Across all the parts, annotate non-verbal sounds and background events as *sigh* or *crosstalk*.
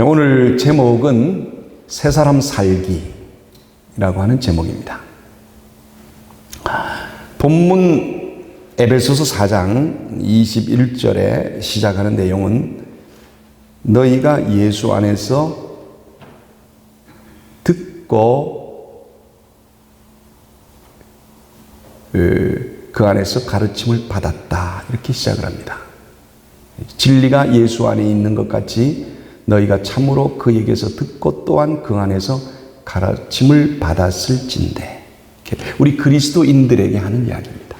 오늘 제목은 새 사람 살기라고 하는 제목입니다. 본문 에베소서 4장 21절에 시작하는 내용은 너희가 예수 안에서 듣고 그, 그 안에서 가르침을 받았다 이렇게 시작을 합니다. 진리가 예수 안에 있는 것 같이 너희가 참으로 그에게서 듣고 또한 그 안에서 가르침을 받았을진데 우리 그리스도인들에게 하는 이야기입니다.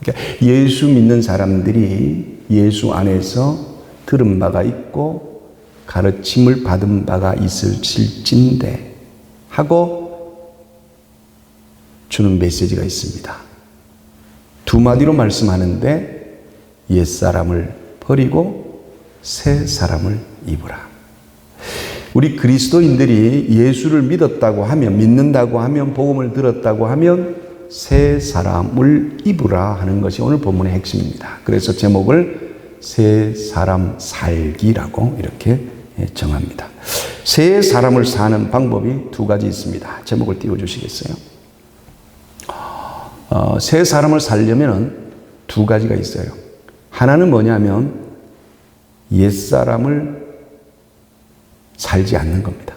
그러니까 예수 믿는 사람들이 예수 안에서 들은 바가 있고 가르침을 받은 바가 있을진데 하고 주는 메시지가 있습니다. 두 마디로 말씀하는데 옛사람을 버리고 새 사람을 입으라. 우리 그리스도인들이 예수를 믿었다고 하면, 믿는다고 하면, 복음을 들었다고 하면, 새 사람을 입으라 하는 것이 오늘 본문의 핵심입니다. 그래서 제목을 새 사람 살기라고 이렇게 정합니다. 새 사람을 사는 방법이 두 가지 있습니다. 제목을 띄워주시겠어요? 어, 새 사람을 살려면 두 가지가 있어요. 하나는 뭐냐면 옛사람을 살지 않는 겁니다.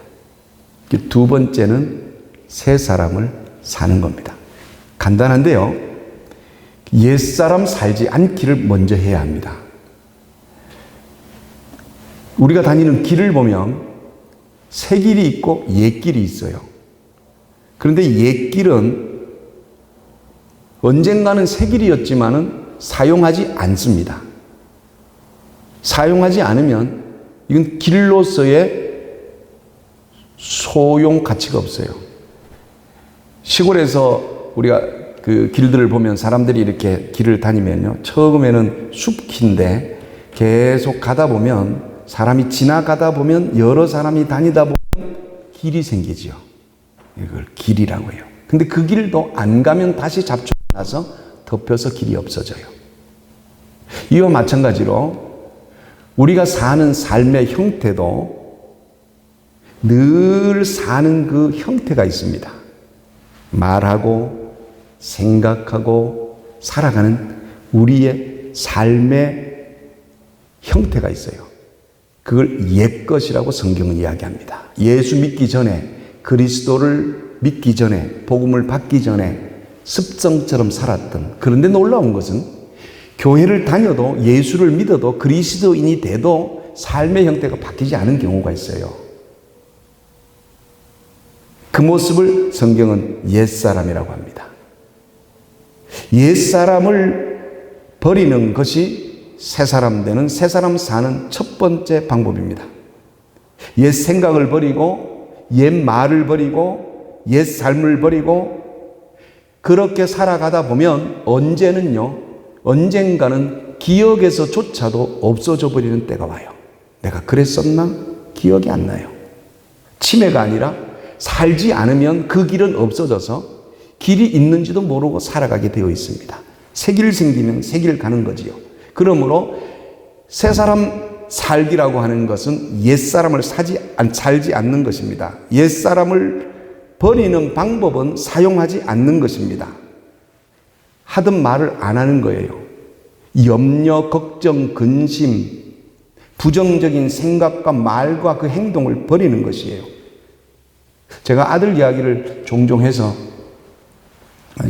두 번째는 새 사람을 사는 겁니다. 간단한데요. 옛사람 살지 않기를 먼저 해야 합니다. 우리가 다니는 길을 보면 새 길이 있고 옛 길이 있어요. 그런데 옛 길은 언젠가는 새 길이었지만은 사용하지 않습니다. 사용하지 않으면 이건 길로서의 소용 가치가 없어요. 시골에서 우리가 그 길들을 보면 사람들이 이렇게 길을 다니면요. 처음에는 숲길인데 계속 가다 보면 사람이 지나가다 보면 여러 사람이 다니다 보면 길이 생기지요. 이걸 길이라고 해요. 근데 그 길도 안 가면 다시 잡초 나서 덮여서 길이 없어져요. 이와 마찬가지로 우리가 사는 삶의 형태도 늘 사는 그 형태가 있습니다. 말하고 생각하고 살아가는 우리의 삶의 형태가 있어요. 그걸 옛 것이라고 성경은 이야기합니다. 예수 믿기 전에 그리스도를 믿기 전에 복음을 받기 전에 습성처럼 살았던 그런데 놀라운 것은 교회를 다녀도 예수를 믿어도 그리스도인이 돼도 삶의 형태가 바뀌지 않은 경우가 있어요. 그 모습을 성경은 옛사람이라고 합니다. 옛사람을 버리는 것이 새사람 되는 새사람 사는 첫 번째 방법입니다. 옛 생각을 버리고 옛 말을 버리고 옛 삶을 버리고 그렇게 살아가다 보면 언제는요, 언젠가는 기억에서조차도 없어져 버리는 때가 와요. 내가 그랬었나? 기억이 안 나요. 치매가 아니라 살지 않으면 그 길은 없어져서 길이 있는지도 모르고 살아가게 되어 있습니다. 새 길 생기면 새 길 가는 거지요. 그러므로 새 사람 살기라고 하는 것은 옛 사람을 사지 살지 않는 것입니다. 옛 사람을 버리는 방법은 사용하지 않는 것입니다. 하던 말을 안 하는 거예요. 염려, 걱정, 근심, 부정적인 생각과 말과 그 행동을 버리는 것이에요. 제가 아들 이야기를 종종 해서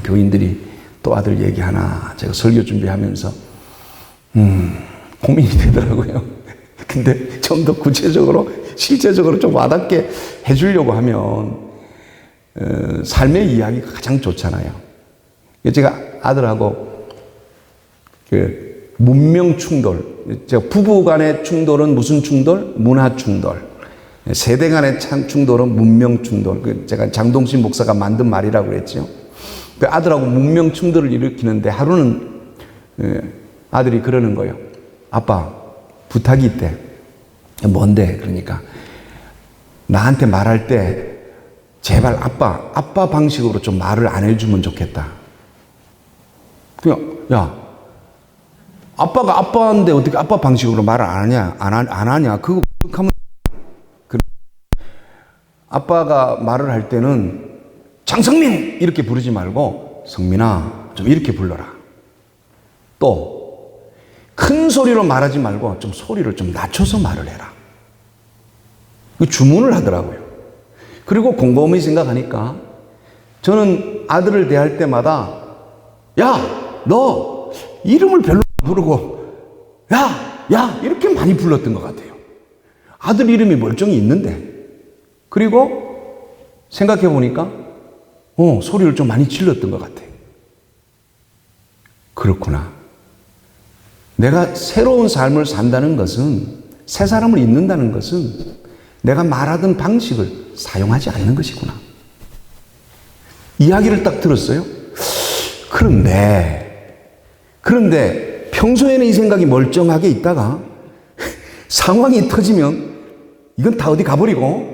교인들이 또 아들 얘기하나 제가 설교 준비하면서 음, 고민이 되더라고요. *laughs* 근데 좀 더 구체적으로 실제적으로 좀 와닿게 해주려고 하면 어, 삶의 이야기가 가장 좋잖아요. 제가 아들하고 그 문명 충돌, 제가 부부 간의 충돌은 무슨 충돌? 문화 충돌. 세대 간의 충돌은 문명 충돌. 그 제가 장동신 목사가 만든 말이라고 그랬죠. 그 아들하고 문명 충돌을 일으키는데 하루는 아들이 그러는 거예요. 아빠, 부탁이 있대. 뭔데? 그러니까 나한테 말할 때 제발 아빠, 아빠 방식으로 좀 말을 안 해주면 좋겠다. 그냥, 야, 아빠가 아빠인데 어떻게 아빠 방식으로 말을 안 하냐, 안, 안 하냐, 그거 하면 아빠가 말을 할 때는 장성민! 이렇게 부르지 말고 성민아, 좀 이렇게 불러라. 또, 큰 소리로 말하지 말고 좀 소리를 좀 낮춰서 말을 해라. 그 주문을 하더라고요. 그리고 곰곰이 생각하니까 저는 아들을 대할 때마다 야, 너 이름을 별로 안 부르고 야, 야 이렇게 많이 불렀던 것 같아요. 아들 이름이 멀쩡히 있는데 그리고 생각해 보니까 어, 소리를 좀 많이 질렀던 것 같아요. 그렇구나. 내가 새로운 삶을 산다는 것은 새 사람을 잊는다는 것은 내가 말하던 방식을 사용하지 않는 것이구나. 이야기를 딱 들었어요. 그런데, 그런데 평소에는 이 생각이 멀쩡하게 있다가 *laughs* 상황이 터지면 이건 다 어디 가버리고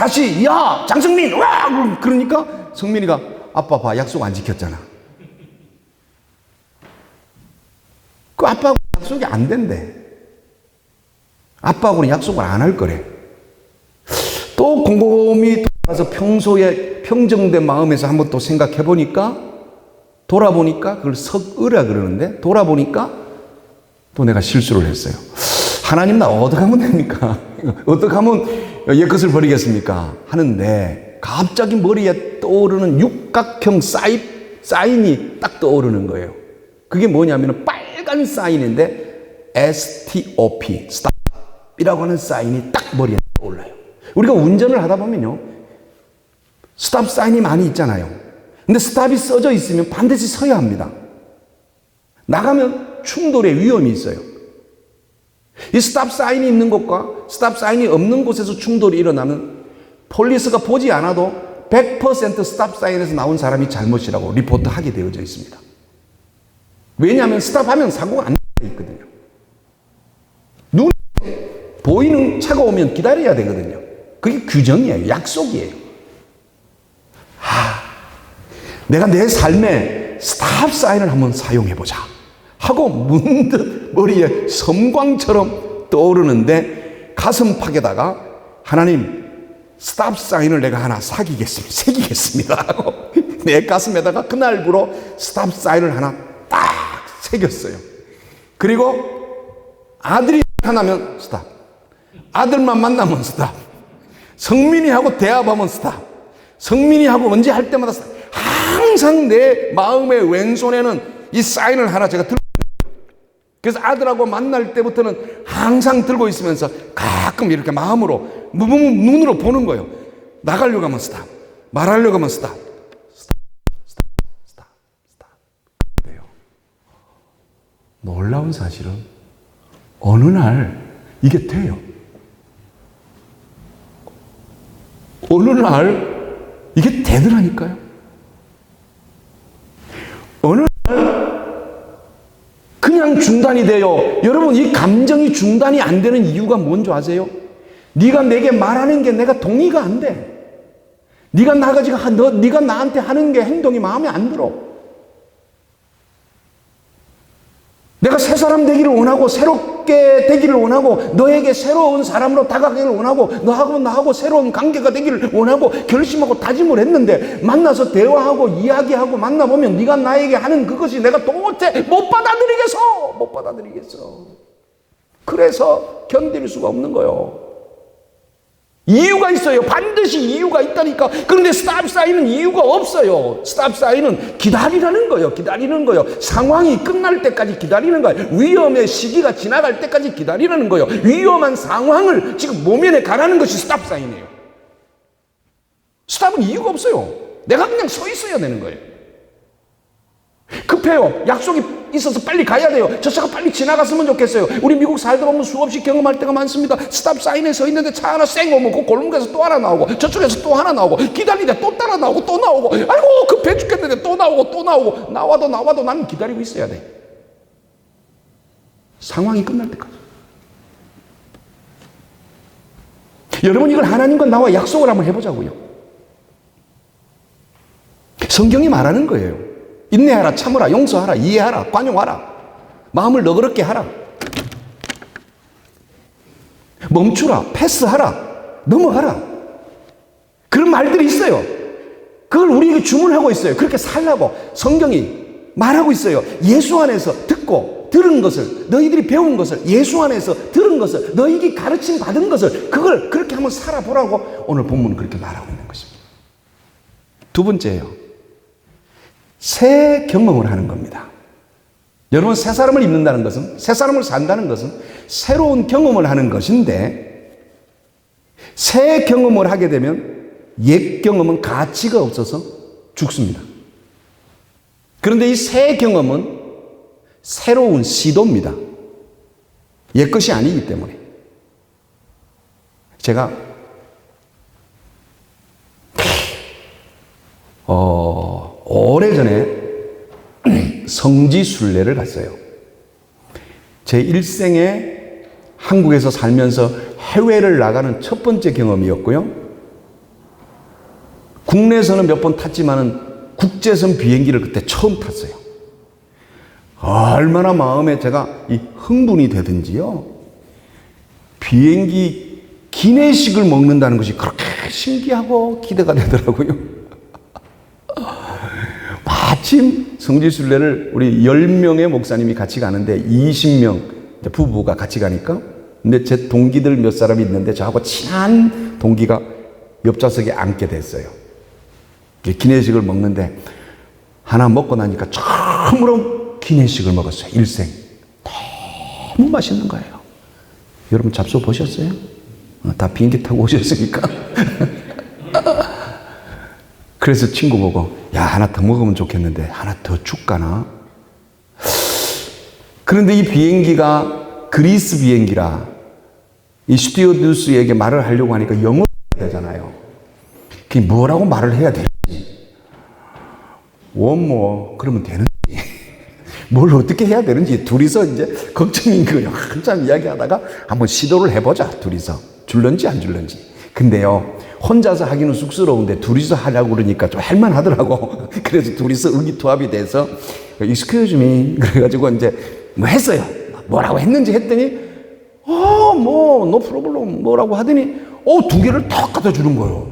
다시, 야, 장성민! 와! 그러니까 성민이가 아빠 봐, 약속 안 지켰잖아. 그 아빠하고 약속이 안 된대. 아빠하고는 약속을 안 할 거래. 또 곰곰이 돌아가서 평소에 평정된 마음에서 한번 또 생각해 보니까 돌아보니까 그걸 석으라 그러는데 돌아보니까 또 내가 실수를 했어요. 하나님 나 어떻게 하면 됩니까? *laughs* 어떻게 하면 옛것을 버리겠습니까? 하는데 갑자기 머리에 떠오르는 육각형 사인, 사인이 딱 떠오르는 거예요. 그게 뭐냐면 빨간 사인인데 STOP, stop이라고 하는 사인이 딱 머리에 떠올라요. 우리가 운전을 하다 보면요. 스탑 사인이 많이 있잖아요. 근데 스탑이 써져 있으면 반드시 서야 합니다. 나가면 충돌의 위험이 있어요. 이 스탑 사인이 있는 곳과 스탑 사인이 없는 곳에서 충돌이 일어나면 폴리스가 보지 않아도 100% 스탑 사인에서 나온 사람이 잘못이라고 리포트 하게 되어져 있습니다. 왜냐하면 스탑하면 사고가 안 있거든요. 눈 보이는 차가 오면 기다려야 되거든요. 그게 규정이에요. 약속이에요. 하, 내가 내 삶에 스탑 사인을 한번 사용해 보자. 하고 문득 머리에 섬광처럼 떠오르는데 가슴팍에다가 하나님 스탑 사인을 내가 하나 사기겠습니다. 새기겠습니다. 하고 *laughs* 내 가슴에다가 그날부로 스탑 사인을 하나 딱 새겼어요. 그리고 아들이 나타나면 스탑. 아들만 만나면 스탑. 성민이하고 대화하면 스탑. 성민이하고 언제 할 때마다 스탑. 항상 내 마음의 왼손에는 이 사인을 하나 제가 들고 그래서 아들하고 만날 때부터는 항상 들고 있으면서 가끔 이렇게 마음으로 눈으로 보는 거예요. 나가려고 하면 스탑. 말하려고 하면 스탑. 놀라운 사실은 어느 날 이게 돼요. 어느 날 이게 되더라니까요. 어느 날 그냥 중단이 돼요. 여러분 이 감정이 중단이 안 되는 이유가 뭔지 아세요? 네가 내게 말하는 게 내가 동의가 안 돼. 네가 나가지고 하- 너 네가 나한테 하는 게 행동이 마음에 안 들어. 내가 새 사람 되기를 원하고 새롭 게 되기를 원하고 너에게 새로운 사람으로 다가가기를 원하고 너하고 나하고 새로운 관계가 되기를 원하고 결심하고 다짐을 했는데 만나서 대화하고 이야기하고 만나보면 네가 나에게 하는 그것이 내가 도대체 못 받아들이겠어? 못 받아들이겠어. 그래서 견딜 수가 없는 거요 이유가 있어요. 반드시 이유가 있다니까. 그런데 스탑 사인은 이유가 없어요. 스탑 사인은 기다리라는 거예요. 기다리는 거예요. 상황이 끝날 때까지 기다리는 거예요. 위험의 시기가 지나갈 때까지 기다리는 거예요. 위험한 상황을 지금 모면에 가라는 것이 스탑 사인이에요. 스탑은 이유가 없어요. 내가 그냥 서 있어야 되는 거예요. 급해요. 약속이 있어서 빨리 가야 돼요. 저 차가 빨리 지나갔으면 좋겠어요. 우리 미국 살다 보면 수없이 경험할 때가 많습니다. 스탑 사인에 서 있는데 차 하나 쌩 오면 그 골목에서 또 하나 나오고 저쪽에서 또 하나 나오고 기다리다 또 따라 나오고 또 나오고 아이고 급해 죽겠는데 또 나오고 또 나오고 나와도 나와도 나는 기다리고 있어야 돼. 상황이 끝날 때까지. 여러분 이걸 하나님과 나와 약속을 한번 해보자고요. 성경이 말하는 거예요. 인내하라, 참으라, 용서하라, 이해하라, 관용하라. 마음을 너그럽게 하라. 멈추라, 패스하라, 넘어가라. 그런 말들이 있어요. 그걸 우리에게 주문하고 있어요. 그렇게 살라고 성경이 말하고 있어요. 예수 안에서 듣고 들은 것을 너희들이 배운 것을 예수 안에서 들은 것을 너희에게 가르침 받은 것을 그걸 그렇게 한번 살아보라고 오늘 본문은 그렇게 말하고 있는 것입니다. 두 번째예요. 새 경험을 하는 겁니다. 여러분 새 사람을 입는다는 것은 새 사람을 산다는 것은 새로운 경험을 하는 것인데 새 경험을 하게 되면 옛 경험은 가치가 없어서 죽습니다. 그런데 이 새 경험은 새로운 시도입니다. 옛 것이 아니기 때문에. 제가, 어, 오래 전에 성지순례를 갔어요. 제 일생에 한국에서 살면서 해외를 나가는 첫 번째 경험이었고요. 국내에서는 몇 번 탔지만은 국제선 비행기를 그때 처음 탔어요. 얼마나 마음에 제가 이 흥분이 되든지요. 비행기 기내식을 먹는다는 것이 그렇게 신기하고 기대가 되더라고요. 마침 성지순례를 우리 10명의 목사님이 같이 가는데 20명 부부가 같이 가니까 근데 제 동기들 몇 사람이 있는데 저하고 친한 동기가 옆좌석에 앉게 됐어요. 기내식을 먹는데 하나 먹고 나니까 처음으로 기내식을 먹었어요. 일생. 너무 맛있는 거예요. 여러분 잡숴 보셨어요? 어, 다 비행기 타고 오셨으니까. *laughs* 그래서 친구 보고 야 하나 더 먹으면 좋겠는데 하나 더 줄까나? 그런데 이 비행기가 그리스 비행기라 이 스튜어디스에게 말을 하려고 하니까 영어로 해야 되잖아요. 그게 뭐라고 말을 해야 될지. 원모 그러면 되는지. *laughs* 뭘 어떻게 해야 되는지 둘이서 이제 걱정인 거예요. 한참 이야기하다가 한번 시도를 해보자. 둘이서 줄런지 안 줄런지. 근데요 혼자서 하기는 쑥스러운데 둘이서 하려고 그러니까 좀 할만하더라고. *laughs* 그래서 둘이서 의기투합이 돼서 excuse me 그래가지고 이제 뭐 했어요. 뭐라고 했는지 했더니 어뭐 노 프로블럼 뭐라고 하더니 어두 개를 탁 갖다 주는 거예요.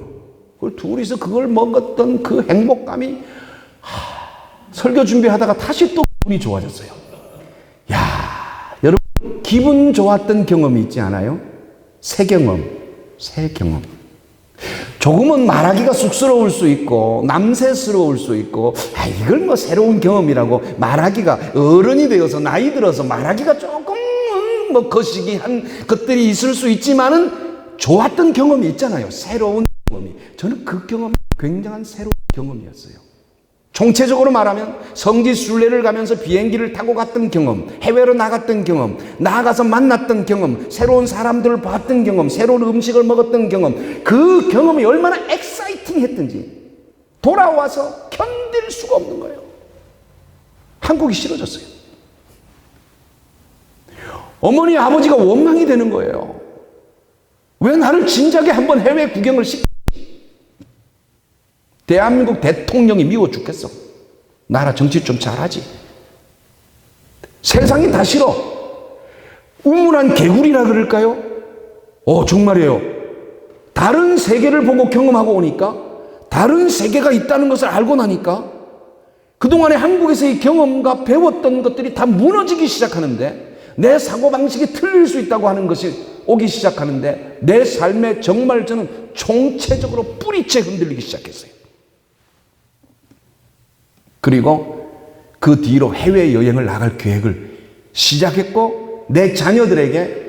그걸 둘이서 그걸 먹었던 그 행복감이 하, 설교 준비하다가 다시 또 기분이 좋아졌어요. 야, 여러분 기분 좋았던 경험이 있지 않아요? 새 경험, 새 경험. 조금은 말하기가 쑥스러울 수 있고 남새스러울 수 있고 아, 이걸 뭐 새로운 경험이라고 말하기가 어른이 되어서 나이 들어서 말하기가 조금 음, 뭐 거시기한 것들이 있을 수 있지만은 좋았던 경험이 있잖아요. 새로운 경험이. 저는 그 경험이 굉장한 새로운 경험이었어요. 총체적으로 말하면 성지 순례를 가면서 비행기를 타고 갔던 경험, 해외로 나갔던 경험, 나가서 만났던 경험, 새로운 사람들을 봤던 경험, 새로운 음식을 먹었던 경험, 그 경험이 얼마나 엑사이팅 했던지 돌아와서 견딜 수가 없는 거예요. 한국이 싫어졌어요. 어머니, 아버지가 원망이 되는 거예요. 왜 나를 진작에 한번 해외 구경을 시키 대한민국 대통령이 미워 죽겠어. 나라 정치 좀 잘하지. 세상이 다 싫어. 우물한 개구리라 그럴까요? 어, 정말이에요. 다른 세계를 보고 경험하고 오니까, 다른 세계가 있다는 것을 알고 나니까, 그동안에 한국에서의 경험과 배웠던 것들이 다 무너지기 시작하는데, 내 사고방식이 틀릴 수 있다고 하는 것이 오기 시작하는데, 내 삶에 정말 저는 총체적으로 뿌리채 흔들리기 시작했어요. 그리고 그 뒤로 해외여행을 나갈 계획을 시작했고 내 자녀들에게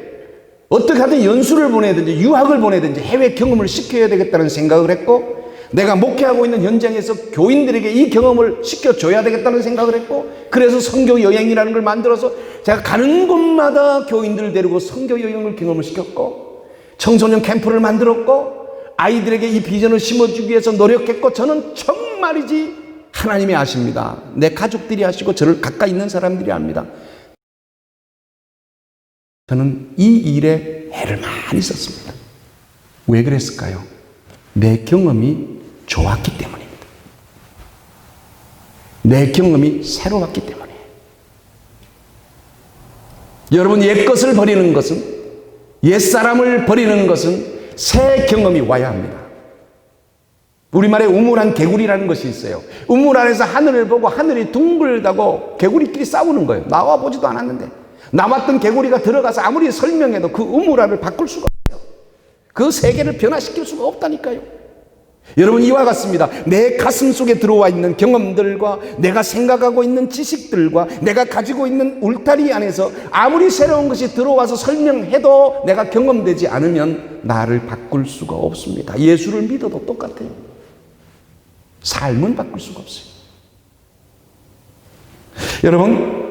어떻게 하든 연수를 보내든지 유학을 보내든지 해외 경험을 시켜야 되겠다는 생각을 했고 내가 목회하고 있는 현장에서 교인들에게 이 경험을 시켜줘야 되겠다는 생각을 했고 그래서 성교 여행이라는 걸 만들어서 제가 가는 곳마다 교인들을 데리고 성교 여행을 경험을 시켰고 청소년 캠프를 만들었고 아이들에게 이 비전을 심어주기 위해서 노력했고 저는 정말이지 하나님이 아십니다. 내 가족들이 아시고 저를 가까이 있는 사람들이 압니다. 저는 이 일에 애를 많이 썼습니다. 왜 그랬을까요? 내 경험이 좋았기 때문입니다. 내 경험이 새로웠기 때문에. 여러분, 옛 것을 버리는 것은, 옛 사람을 버리는 것은 새 경험이 와야 합니다. 우리말에 우물한 개구리라는 것이 있어요. 우물 안에서 하늘을 보고 하늘이 둥글다고 개구리끼리 싸우는 거예요. 나와 보지도 않았는데. 나왔던 개구리가 들어가서 아무리 설명해도 그 우물 안을 바꿀 수가 없어요. 그 세계를 변화시킬 수가 없다니까요. 여러분 이와 같습니다. 내 가슴 속에 들어와 있는 경험들과 내가 생각하고 있는 지식들과 내가 가지고 있는 울타리 안에서 아무리 새로운 것이 들어와서 설명해도 내가 경험되지 않으면 나를 바꿀 수가 없습니다. 예수를 믿어도 똑같아요. 삶은 바꿀 수가 없어요. 여러분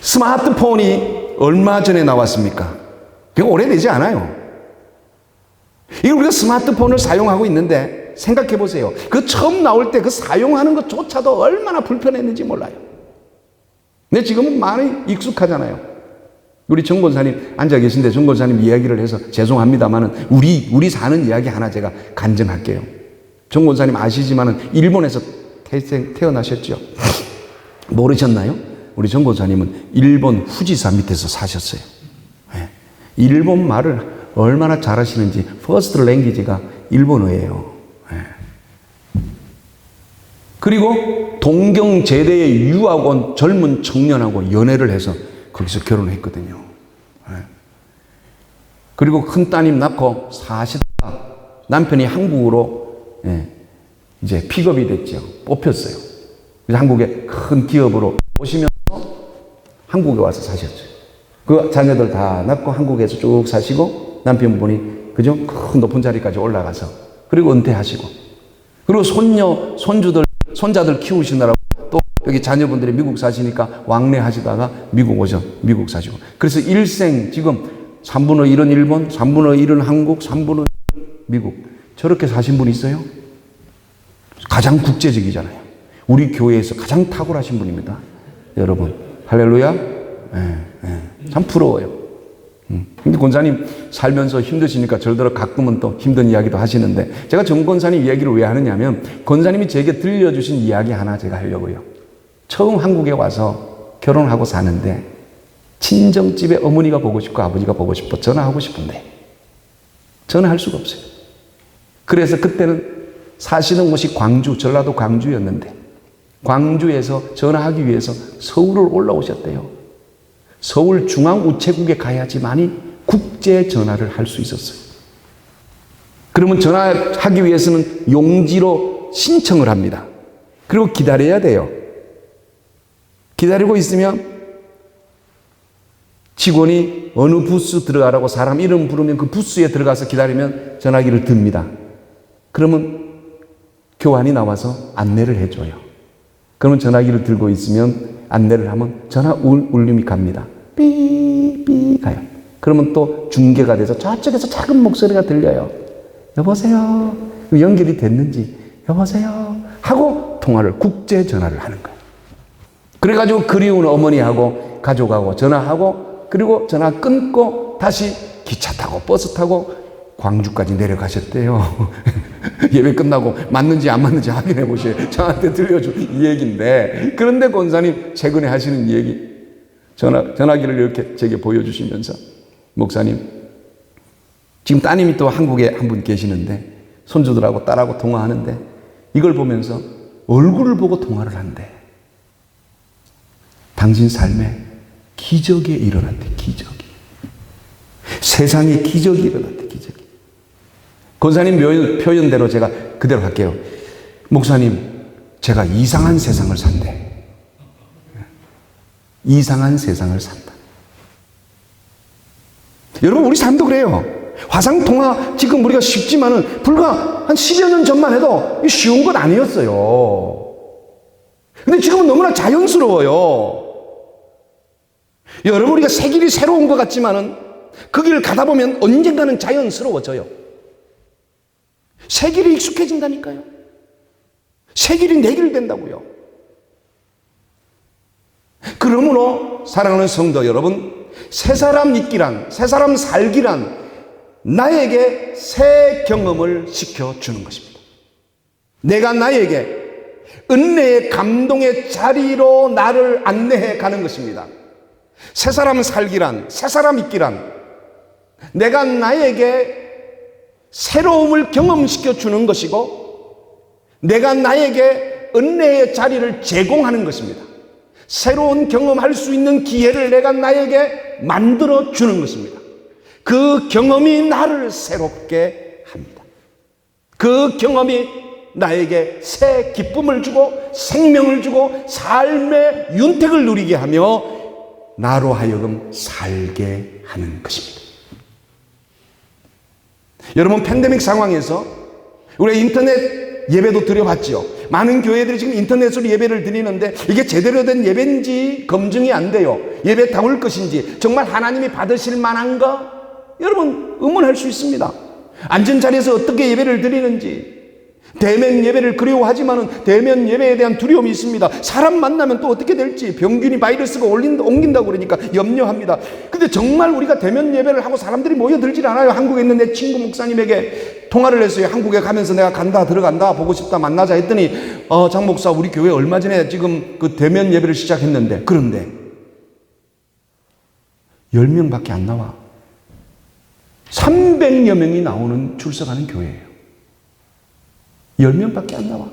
스마트폰이 얼마 전에 나왔습니까? 그게 오래되지 않아요. 이 우리가 스마트폰을 사용하고 있는데 생각해 보세요. 그 처음 나올 때 그 사용하는 것조차도 얼마나 불편했는지 몰라요. 근데 지금은 많이 익숙하잖아요. 우리 정 권사님 앉아 계신데 정 권사님 이야기를 해서 죄송합니다만은 우리 우리 사는 이야기 하나 제가 간증할게요. 정 권사님 아시지만은 일본에서 태생, 태어나셨죠. 모르셨나요? 우리 정 권사님은 일본 후지사 밑에서 사셨어요. 예. 일본 말을 얼마나 잘하시는지 퍼스트 랭귀지가 일본어예요. 예. 그리고 동경 제대에 유학 온 젊은 청년하고 연애를 해서 거기서 결혼했거든요. 예. 그리고 큰 따님 낳고 사시다가 남편이 한국으로 예, 이제 픽업이 됐죠. 뽑혔어요. 그래서 한국에 큰 기업으로 오시면서 한국에 와서 사셨죠. 그 자녀들 다 낳고 한국에서 쭉 사시고 남편분이 그죠? 큰 높은 자리까지 올라가서 그리고 은퇴하시고 그리고 손녀, 손주들, 손자들 키우시느라고 또 여기 자녀분들이 미국 사시니까 왕래 하시다가 미국 오셔 미국 사시고 그래서 일생 지금 3분의 1은 일본, 3분의 1은 한국, 3분의 1은 미국 저렇게 사신 분 있어요? 가장 국제적이잖아요. 우리 교회에서 가장 탁월하신 분입니다. 여러분 할렐루야. 예, 예. 참 부러워요. 음. 근데 권사님 살면서 힘드시니까 저더러 가끔은 또 힘든 이야기도 하시는데 제가 정 권사님 이야기를 왜 하느냐면 권사님이 제게 들려주신 이야기 하나 제가 하려고요. 처음 한국에 와서 결혼하고 사는데 친정집에 어머니가 보고 싶고 아버지가 보고 싶어 전화하고 싶은데 전화할 수가 없어요. 그래서 그때는 사시는 곳이 광주, 전라도 광주였는데 광주에서 전화하기 위해서 서울을 올라오셨대요. 서울 중앙우체국에 가야지만이 국제 전화를 할 수 있었어요. 그러면 전화하기 위해서는 용지로 신청을 합니다. 그리고 기다려야 돼요. 기다리고 있으면 직원이 어느 부스 들어가라고 사람 이름 부르면 그 부스에 들어가서 기다리면 전화기를 듭니다. 그러면 교환이 나와서 안내를 해줘요. 그러면 전화기를 들고 있으면 안내를 하면 전화 울, 울림이 갑니다. 삐 삐 가요. 그러면 또 중계가 돼서 저쪽에서 작은 목소리가 들려요. 여보세요. 연결이 됐는지 여보세요. 하고 통화를 국제 전화를 하는 거예요. 그래가지고 그리운 어머니하고 가족하고 전화하고 그리고 전화 끊고 다시 기차 타고 버스 타고 광주까지 내려가셨대요. *laughs* 예배 끝나고 맞는지 안 맞는지 확인해 보세요. 저한테 들려준 이 얘기인데 그런데 권사님 최근에 하시는 이 얘기 전화 전화기를 이렇게 제게 보여주시면서 목사님 지금 따님이 또 한국에 한 분 계시는데 손주들하고 딸하고 통화하는데 이걸 보면서 얼굴을 보고 통화를 한대. 당신 삶에 기적이 일어났대. 기적이. 세상에 기적이 일어났대. 기적이. 권사님 표현대로 제가 그대로 할게요. 목사님, 제가 이상한 세상을 산대. 이상한 세상을 산다. 여러분, 우리 삶도 그래요. 화상통화 지금 우리가 쉽지만은 불과 한 10여 년 전만 해도 쉬운 건 아니었어요. 근데 지금은 너무나 자연스러워요. 여러분, 우리가 새 길이 새로운 것 같지만은 그 길을 가다 보면 언젠가는 자연스러워져요. 새 길이 익숙해진다니까요. 새 길이 내 길 된다고요. 그러므로 사랑하는 성도 여러분, 새 사람 있기란, 새 사람 살기란 나에게 새 경험을 시켜주는 것입니다. 내가 나에게 은혜의 감동의 자리로 나를 안내해 가는 것입니다. 새 사람 살기란, 새 사람 있기란, 내가 나에게 새로움을 경험시켜 주는 것이고, 내가 나에게 은혜의 자리를 제공하는 것입니다. 새로운 경험할 수 있는 기회를 내가 나에게 만들어 주는 것입니다. 그 경험이 나를 새롭게 합니다. 그 경험이 나에게 새 기쁨을 주고 생명을 주고 삶의 윤택을 누리게 하며 나로 하여금 살게 하는 것입니다. 여러분 팬데믹 상황에서 우리가 인터넷 예배도 드려봤죠. 많은 교회들이 지금 인터넷으로 예배를 드리는데 이게 제대로 된 예배인지 검증이 안 돼요. 예배 다울 것인지 정말 하나님이 받으실 만한가? 여러분 의문할 수 있습니다. 앉은 자리에서 어떻게 예배를 드리는지 대면 예배를 그리워하지만은 대면 예배에 대한 두려움이 있습니다. 사람 만나면 또 어떻게 될지 병균이 바이러스가 올린다, 옮긴다고 그러니까 염려합니다. 근데 정말 우리가 대면 예배를 하고 사람들이 모여들질 않아요. 한국에 있는 내 친구 목사님에게 통화를 했어요. 한국에 가면서 내가 간다, 들어간다, 보고 싶다, 만나자 했더니 어, 장 목사 우리 교회 얼마 전에 지금 그 대면 예배를 시작했는데 그런데 10명밖에 안 나와. 300여 명이 나오는 출석하는 교회예요. 10명밖에 안 나와.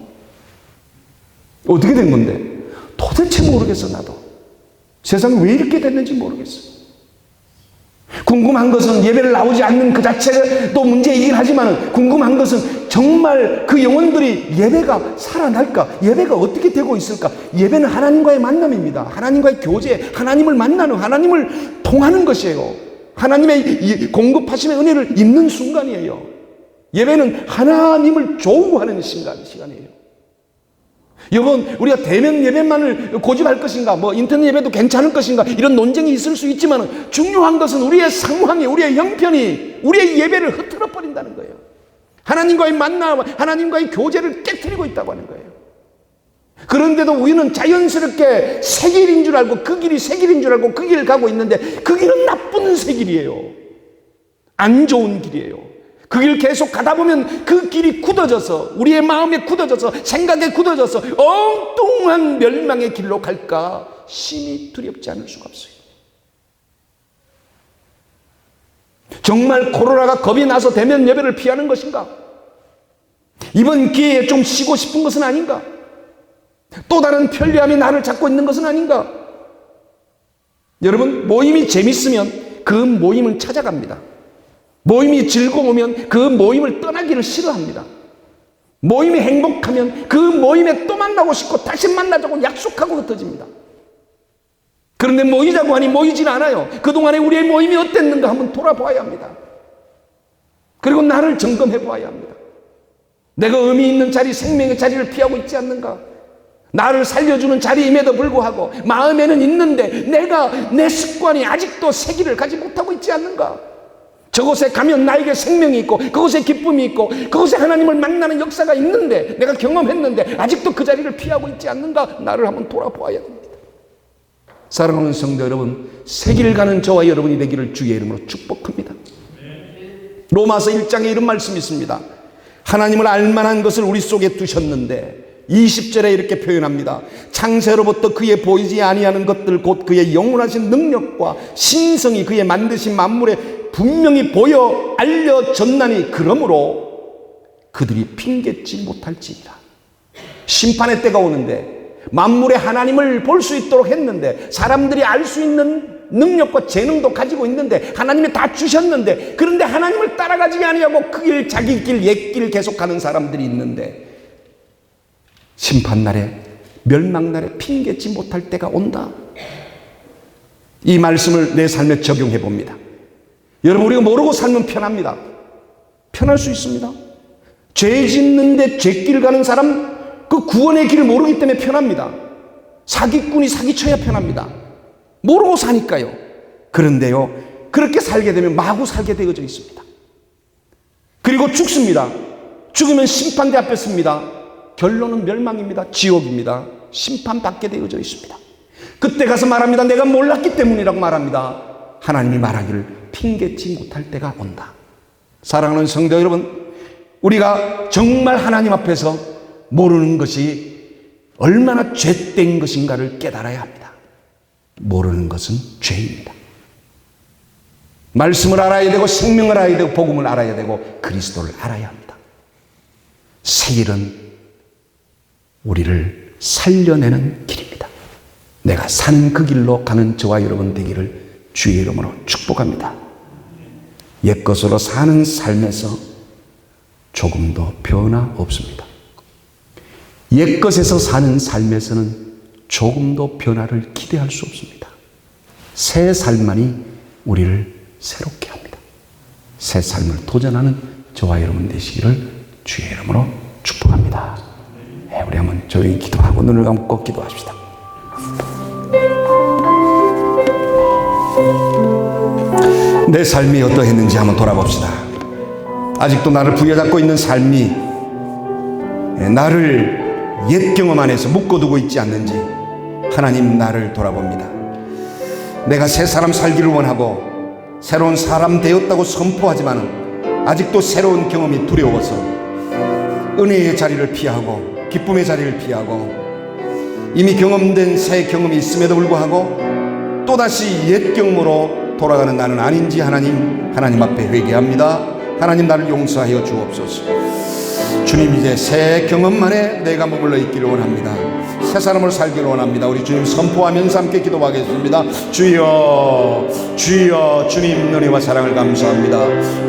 어떻게 된 건데? 도대체 모르겠어, 나도. 세상이 왜 이렇게 됐는지 모르겠어. 궁금한 것은 예배를 나오지 않는 그 자체가 또 문제이긴 하지만 궁금한 것은 정말 그 영혼들이 예배가 살아날까? 예배가 어떻게 되고 있을까? 예배는 하나님과의 만남입니다. 하나님과의 교제, 하나님을 만나는, 하나님을 통하는 것이에요. 하나님의 공급하심의 은혜를 입는 순간이에요. 예배는 하나님을 조우하는 시간, 시간이에요. 여러분, 우리가 대면 예배만을 고집할 것인가, 뭐 인터넷 예배도 괜찮을 것인가, 이런 논쟁이 있을 수 있지만 중요한 것은 우리의 상황이, 우리의 형편이 우리의 예배를 흐트러 버린다는 거예요. 하나님과의 만남, 하나님과의 교제를 깨뜨리고 있다고 하는 거예요. 그런데도 우리는 자연스럽게 새 길인 줄 알고 그 길이 새 길인 줄 알고 그 길을 가고 있는데 그 길은 나쁜 새 길이에요. 안 좋은 길이에요. 그 길 계속 가다 보면 그 길이 굳어져서 우리의 마음에 굳어져서 생각에 굳어져서 엉뚱한 멸망의 길로 갈까 심히 두렵지 않을 수가 없어요. 정말 코로나가 겁이 나서 대면 예배를 피하는 것인가? 이번 기회에 좀 쉬고 싶은 것은 아닌가? 또 다른 편리함이 나를 잡고 있는 것은 아닌가? 여러분, 모임이 재밌으면 그 모임을 찾아갑니다. 모임이 즐거우면 그 모임을 떠나기를 싫어합니다. 모임이 행복하면 그 모임에 또 만나고 싶고 다시 만나자고 약속하고 흩어집니다. 그런데 모이자고 하니 모이진 않아요. 그동안에 우리의 모임이 어땠는가 한번 돌아보아야 합니다. 그리고 나를 점검해 보아야 합니다. 내가 의미 있는 자리, 생명의 자리를 피하고 있지 않는가? 나를 살려주는 자리임에도 불구하고 마음에는 있는데 내가 내 습관이 아직도 세기를 가지 못하고 있지 않는가? 저곳에 가면 나에게 생명이 있고 그곳에 기쁨이 있고 그곳에 하나님을 만나는 역사가 있는데 내가 경험했는데 아직도 그 자리를 피하고 있지 않는가? 나를 한번 돌아보아야 됩니다. 사랑하는 성도 여러분, 세길 가는 저와 여러분이 되기를 주의 이름으로 축복합니다. 로마서 1장에 이런 말씀이 있습니다. 하나님을 알만한 것을 우리 속에 두셨는데 20절에 이렇게 표현합니다. 창세로부터 그의 보이지 아니하는 것들 곧 그의 영원하신 능력과 신성이 그의 만드신 만물에 분명히 보여 알려졌나니 그러므로 그들이 핑계지 못할지니라. 심판의 때가 오는데 만물의 하나님을 볼 수 있도록 했는데 사람들이 알 수 있는 능력과 재능도 가지고 있는데 하나님이 다 주셨는데 그런데 하나님을 따라가지 아니하고 그 길 자기 길 옛 길 계속하는 사람들이 있는데 심판 날에 멸망 날에 핑계지 못할 때가 온다. 이 말씀을 내 삶에 적용해 봅니다. 여러분 우리가 모르고 살면 편합니다. 편할 수 있습니다. 죄 짓는데 죄길 가는 사람 그 구원의 길을 모르기 때문에 편합니다. 사기꾼이 사기쳐야 편합니다. 모르고 사니까요. 그런데요, 그렇게 살게 되면 마구 살게 되어져 있습니다. 그리고 죽습니다. 죽으면 심판대 앞에 습니다. 결론은 멸망입니다. 지옥입니다. 심판받게 되어져 있습니다. 그때 가서 말합니다. 내가 몰랐기 때문이라고 말합니다. 하나님이 말하기를 핑계치 못할 때가 온다. 사랑하는 성도 여러분, 우리가 정말 하나님 앞에서 모르는 것이 얼마나 죄된 것인가를 깨달아야 합니다. 모르는 것은 죄입니다. 말씀을 알아야 되고 생명을 알아야 되고 복음을 알아야 되고 그리스도를 알아야 합니다. 새 길은 우리를 살려내는 길입니다. 내가 사는 그 길로 가는 저와 여러분 되기를 주의 이름으로 축복합니다. 옛것으로 사는 삶에서 조금도 변화 없습니다. 옛것에서 사는 삶에서는 조금도 변화를 기대할 수 없습니다. 새 삶만이 우리를 새롭게 합니다. 새 삶을 도전하는 저와 여러분 되시기를 주의 이름으로 축복합니다. 네, 우리 한번 조용히 기도하고 눈을 감고 기도합시다. 내 삶이 어떠했는지 한번 돌아봅시다. 아직도 나를 부여잡고 있는 삶이 나를 옛 경험 안에서 묶어두고 있지 않는지 하나님 나를 돌아봅니다. 내가 새 사람 살기를 원하고 새로운 사람 되었다고 선포하지만 아직도 새로운 경험이 두려워서 은혜의 자리를 피하고 기쁨의 자리를 피하고 이미 경험된 새 경험이 있음에도 불구하고 또다시 옛 경험으로 돌아가는 나는 아닌지 하나님 하나님 앞에 회개합니다. 하나님 나를 용서하여 주옵소서. 주님 이제 새 경험만에 내가 머물러 있기를 원합니다. 새 사람을 살기를 원합니다. 우리 주님 선포하면서 함께 기도하겠습니다. 주여, 주여, 주님 은혜와 사랑을 감사합니다.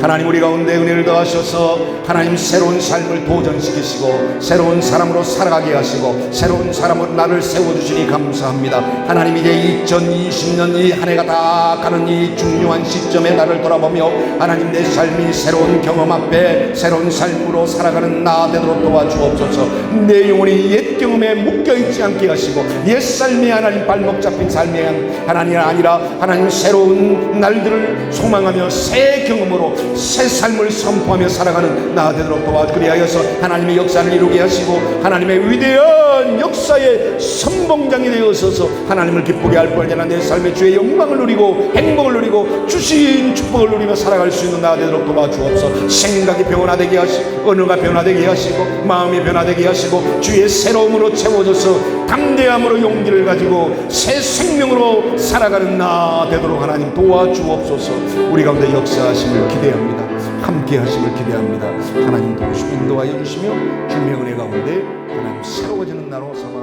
하나님 우리 가운데 은혜를 더하셔서 하나님 새로운 삶을 도전시키시고 새로운 사람으로 살아가게 하시고 새로운 사람으로 나를 세워주시니 감사합니다. 하나님 이제 2020년 이 한 해가 다 가는 이 중요한 시점에 나를 돌아보며 하나님 내 삶이 새로운 경험 앞에 새로운 삶으로 살아가는 나 되도록 도와주옵소서 내 영혼이 옛 경험에 묶여있 지 않게 하시고 옛 삶에 하나님 발목 잡힌 삶에 하나님 아니라 하나님 새로운 날들을 소망하며 새 경험으로 새 삶을 선포하며 살아가는 나 되도록 도와주 그리하여서 하나님의 역사를 이루게 하시고 하나님의 위대한 역사의 선봉장이 되어서서 하나님을 기쁘게 할 뿐아니라 내 삶의 주의 영광을 누리고 행복을 누리고 주신 축복을 누리며 살아갈 수 있는 나 되도록 도와 주옵소서. 생각이 변화되게 하시고 언어가 변화되게 하시고 마음이 변화되게 하시고 주의 새로움으로 채워져서 담대함으로 용기를 가지고 새 생명으로 살아가는 나 되도록 하나님 도와주옵소서. 우리 가운데 역사하심을 기대합니다. 함께 하심을 기대합니다. 하나님 도우시고 인도하여 주시며 주님의 은혜 가운데 하나님 새로워지는 나로 삼아